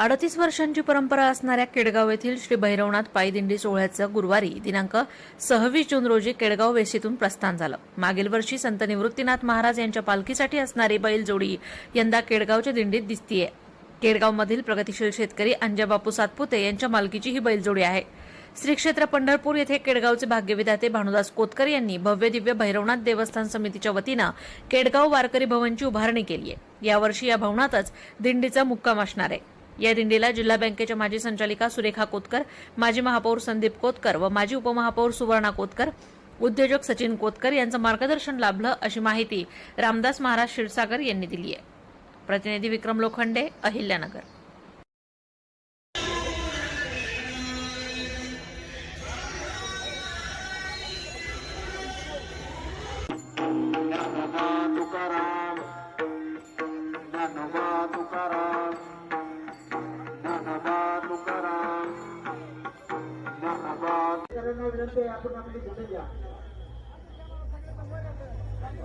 अडतीस वर्षांची परंपरा असणाऱ्या केडगाव येथील श्री भैरवनाथ पायी दिंडी सोहळ्याचं गुरुवारी दिनांक सहावीस जून रोजी केडगाव वेशीतून प्रस्थान झालं. मागील वर्षी संत निवृत्तीनाथ महाराज यांच्या पालखीसाठी असणारी बैलजोडी यंदा केडगावच्या दिंडीत दिसतीये. केडगावमधील प्रगतिशील शेतकरी अंजाबापू सातपुते यांच्या मालकीची ही बैलजोडी आहे. श्री क्षेत्र पंढरपूर येथे केडगावचे भाग्यविधाते भानुदास कोतकर यांनी भव्य दिव्य भैरवनाथ देवस्थान समितीच्या वतीनं केडगाव वारकरी भवनची उभारणी केली आहे यावर्षी या भवनातच दिंडीचा मुक्काम असणार आहे. या दिंडीला जिल्हा बँकेच्या माजी संचालिका सुरेखा कोतकर माजी महापौर संदीप कोतकर व माजी उपमहापौर सुवर्णा कोतकर उद्योजक सचिन कोतकर यांचं मार्गदर्शन लाभलं अशी माहिती रामदास महाराज क्षीरसागर यांनी दिली आहे. प्रतिनिधी विक्रम लोखंडे अहिल्यानगर. આખું નાખી છૂટી ગયા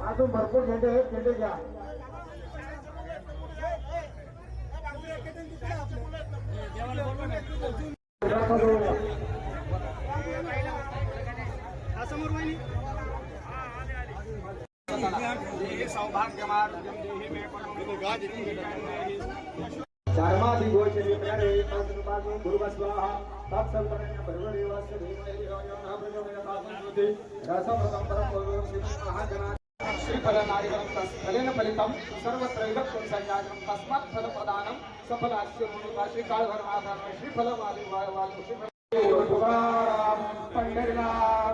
આખું ભરપૂર છેટે છેટે ગયા ચારમાંથી ગોળ છે ત્યારે ગુરુ સ્વાહા या. भर्गदेवस्य धीमहि यो प्रचोदयात् रसमृतं परं भगवन् महाजना श्रीफल नारिकं तस्फलेन फलितं सर्वत्र विभक्तं तस्मात् फलप्रदानं सफलास्य मुनिता श्रीकाळभरनाथानं श्रीफलमाली श्रीफल पंढरीनाथ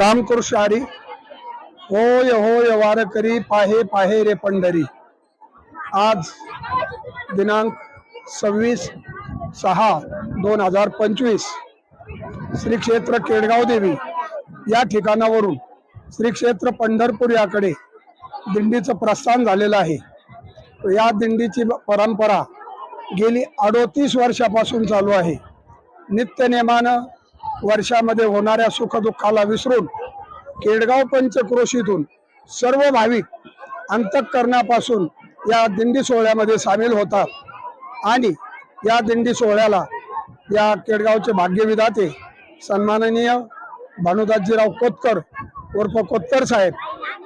रामकृष्ण हरी होय होय वारकरी पाहे पाहे रे पंढरी। आज दिनांक सव्वीस सहा दोन हजार पंचवीस श्री क्षेत्र केडगाव देवी या ठिकाणावरून श्री क्षेत्र पंढरपूर याकडे दिंडीचं प्रस्थान झालेलं आहे. या दिंडीची परंपरा गेली अडोतीस वर्षापासून चालू आहे. नित्यनेमानं वर्षामध्ये होणाऱ्या सुखदुःखाला विसरून केडगाव पंचक्रोशीतून सर्व भाविक अंतकरणापासून या दिंडी सोहळ्यामध्ये सामील होतात. आणि या दिंडी सोहळ्याला या केडगावचे भाग्यविधाते सन्माननीय भानुदासजीराव कोतकर उर्फ कोतकर साहेब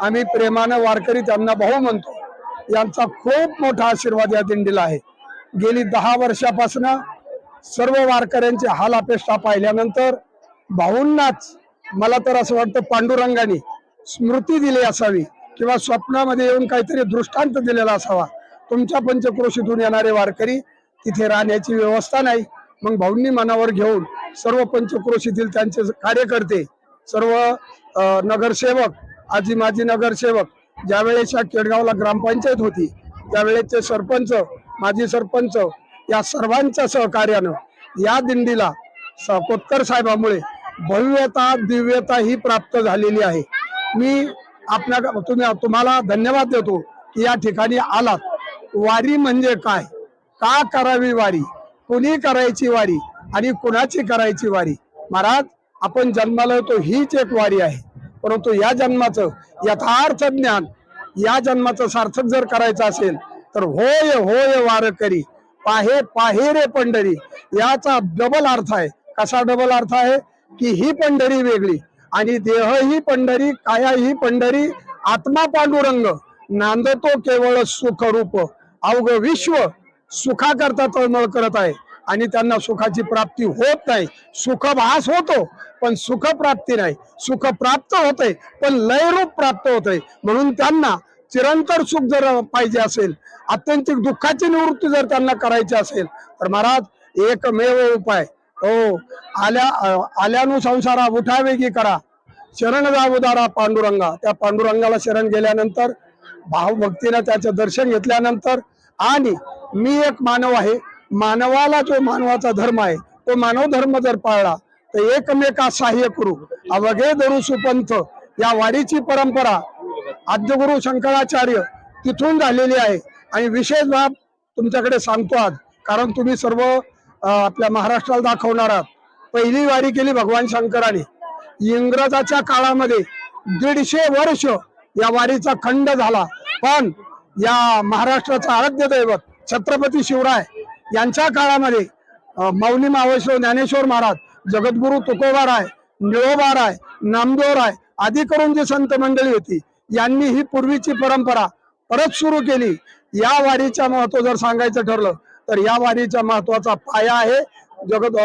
आम्ही प्रेमानं वारकरी त्यांना भाऊ म्हणतो. यांचा खूप मोठा आशीर्वाद या दिंडीला आहे. गेली दहा वर्षापासून सर्व वारकऱ्यांची हाल अपेक्षा पाहिल्यानंतर भाऊंनाच मला तर असं वाटतं पांडुरंगाने स्मृती दिली असावी किंवा स्वप्नामध्ये येऊन काहीतरी दृष्टांत दिलेला असावा. तुमच्या पंचक्रोशीतून येणारे वारकरी तिथे राहण्याची व्यवस्था नाही. मग भाऊंनी मनावर घेऊन सर्व पंचक्रोशीतील त्यांचे कार्यकर्ते सर्व नगरसेवक आजी माजी नगरसेवक ज्यावेळेस या केडगावला ग्रामपंचायत होती त्यावेळेचे सरपंच माजी सरपंच या सर्वांच्या सहकार्यानं या दिंडीला स- कोतकर साहेबांमुळे भव्यता दिव्यता ही प्राप्त झालेली आहे. मी आपल्या तुम्ही तुम्हाला धन्यवाद देतो की या ठिकाणी आलात. वारी म्हणजे काय? का करावी वारी? कुणी करायची वारी आणि कुणाची करायची वारी? महाराज आपण जन्माला येतो हीच एक वारी आहे. परंतु या जन्माचं यथार्थ ज्ञान या जन्माचं सार्थक जर करायचं असेल तर होय होय वारकरी. करी पाहे रे पंढरी. याचा डबल अर्थ आहे. कसा डबल अर्थ आहे? की ही पंढरी वेगळी आणि देह ही पंढरी काया ही पंढरी आत्मा पांडुरंग. नांदतो केवळ सुखरूप. अवघ विश्व सुखाकरता तळमळ करत आहे. आणि त्यांना सुखाची प्राप्ती होत नाही. सुखभास होतो पण सुख प्राप्ती नाही. सुख प्राप्त होतय पण लयरूप प्राप्त होतय. म्हणून त्यांना चिरंतर सुख जर पाहिजे असेल अत्यंतिक दुःखाची निवृत्ती जर त्यांना करायची असेल तर महाराज एकमेव उपाय. हो आल्या आल्यानु संसारा उठावेगी करा. शरण जावदारा पांडुरंगा. त्या पांडुरंगाला शरण गेल्यानंतर भावभक्तीनं त्याचं दर्शन घेतल्यानंतर आणि मी एक मानव आहे. मानवाला जो मानवाचा धर्म आहे तो मानव धर्म जर पाळला तर एकमेका सहाय्य करू. अवघे धरू सुपंथ या वाडीची परंपरा आद्यगुरु शंकराचार्य तिथून झालेली आहे. आणि विशेष बाब तुमच्याकडे सांगतो आज. कारण तुम्ही सर्व आपल्या महाराष्ट्राला दाखवणार आहात. पहिली वारी केली भगवान शंकराने. इंग्रजाच्या काळामध्ये दीडशे वर्ष या वारीचा खंड झाला. पण या महाराष्ट्राचा आराध्य दैवत छत्रपती शिवराय यांच्या काळामध्ये अं, माऊली मावेश्वर ज्ञानेश्वर महाराज जगद्गुरु तुकोबाराय निळोबाराय नामदेवराय आदी करून जी संत मंडळी होती यांनी ही पूर्वीची परंपरा परत सुरू केली. या वारीचा महत्त्व जर सांगायचं ठरलं तर या वारीच्या महत्त्वाचा पाया आहे जगत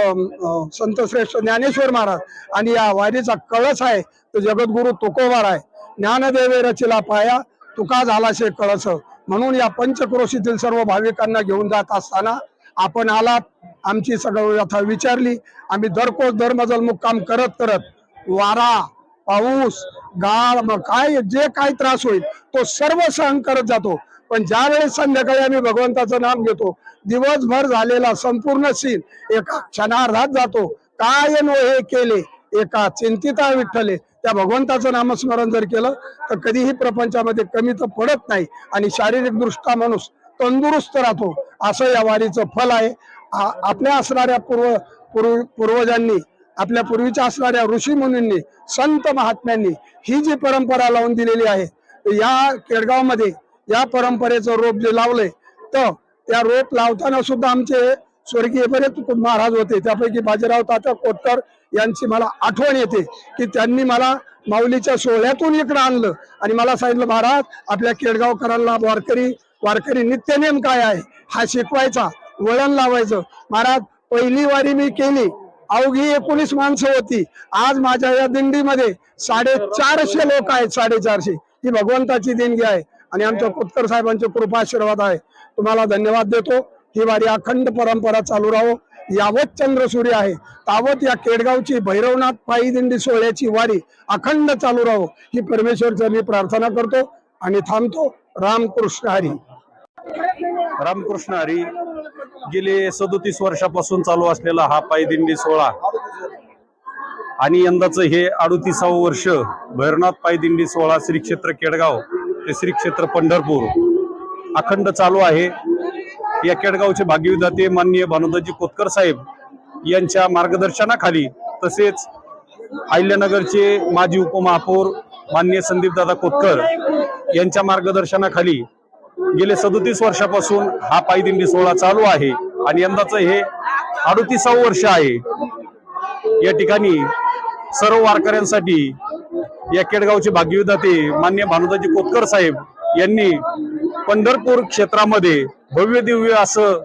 संतश्रेष्ठ ज्ञानेश्वर महाराज. आणि या वारीचा कळस आहे तो जगद्गुरु तुकोबार आहे. ज्ञानदेवे रचिला पाया तुका झाला शे कळस. म्हणून या पंचक्रोशीतील सर्व भाविकांना घेऊन जात असताना आपण आलात आमची सगळं व्यथा विचारली. आम्ही दरकोस दरमजल मुक्काम करत करत वारा पाऊस गाळ मग काय जे काय त्रास होईल तो सर्व सहन करत जातो. पण ज्या वेळेस संध्याकाळी आम्ही भगवंताचं नाम घेतो दिवसभर झालेला संपूर्ण सीन एका क्षणार्धात जातो. काय नो हे केले एका चिंतिता विठ्ठले. त्या भगवंताचं नामस्मरण जर केलं तर कधीही प्रपंचामध्ये कमी तर पडत नाही. आणि शारीरिक दृष्ट्या माणूस तंदुरुस्त राहतो. असं या वारीचं फल आहे. आपल्या असणाऱ्या पूर्व पूर्व पूर्वजांनी आपल्या पूर्वीच्या असणाऱ्या ऋषी मुनींनी संत महात्म्यांनी ही जी परंपरा लावून दिलेली आहे या केडगावमध्ये या परंपरेचं रोप जे लावलंय तर त्या रोप लावताना सुद्धा आमचे स्वर्गीय बरेच महाराज होते. त्यापैकी बाजीराव तात्या कोटकर यांची मला आठवण येते की त्यांनी मला माऊलीच्या सोहळ्यातून इकडं आणलं आणि मला सांगितलं महाराज आपल्या केडगावकरांना वारकरी वारकरी नित्यनेम काय आहे? हा शिकवायचा वळण लावायचं. महाराज पहिली वारी मी केली अवघी एकोणीस माणसं होती. आज माझ्या या दिंडीमध्ये साडेचारशे लोक आहेत साडेचारशे. ही भगवंताची देणगी आहे आणि आमच्या कोतकर साहेबांचे कृपा आशीर्वाद आहे. तुम्हाला धन्यवाद देतो. ही वारी अखंड परंपरा चालू राहो. यावत चंद्र सूर्य आहे. तावत या केडगावची भैरवनाथ पायी दिंडी सोहळ्याची वारी अखंड चालू राहो. ही परमेश्वरचा मी प्रार्थना करतो आणि थांबतो. रामकृष्ण हरी. रामकृष्ण हरी. गेले सदोतीस वर्षापासून चालू असलेला हा पायदिंडी सोहळा आणि यंदाचं हे अडुतीसावं वर्ष भैरनाथ पायदिंडी सोहळा श्री क्षेत्र केडगाव ते श्री क्षेत्र पंढरपूर अखंड चालू आहे. या केडगावचे भाग्यविधाते माननीय भानुदाजी कोतकर साहेब यांच्या मार्गदर्शनाखाली तसेच अहिल्यानगरचे माजी उपमहापौर माननीय संदीपदादा कोतकर यांच्या मार्गदर्शनाखाली गेले सदोतीस वर्षापासून हा पायदिंडी सोहळा चालू आहे आणि यंदाचं हे अडोतीसावं वर्ष आहे. या ठिकाणी सर्व वारकऱ्यांसाठी या केडगावचे भाग्यविधाते मान्य भानुदाजी कोतकर साहेब यांनी पंढरपूर क्षेत्रामध्ये भव्य दिव्य असं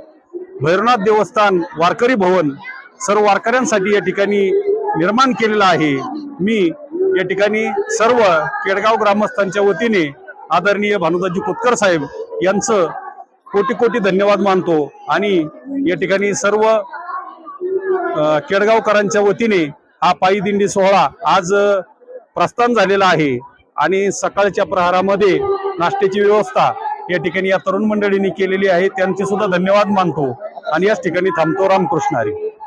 भैरवनाथ देवस्थान वारकरी भवन सर्व वारकऱ्यांसाठी या ठिकाणी निर्माण केलेलं आहे. मी या ठिकाणी सर्व केडगाव ग्रामस्थांच्या वतीने आदरणीय भानुदाजी कोतकर साहेब यांचं कोटी कोटी धन्यवाद मानतो आणि या ठिकाणी सर्व केडगावकरांच्या वतीने हा पायी दिंडी सोहळा आज प्रस्थान झालेला आहे. आणि सकाळच्या प्रहारामध्ये नाश्त्याची व्यवस्था या ठिकाणी या तरुण मंडळींनी केलेली आहे. त्यांचे सुद्धा धन्यवाद मानतो. आणि याच ठिकाणी थांबतो रामकृष्ण हरी.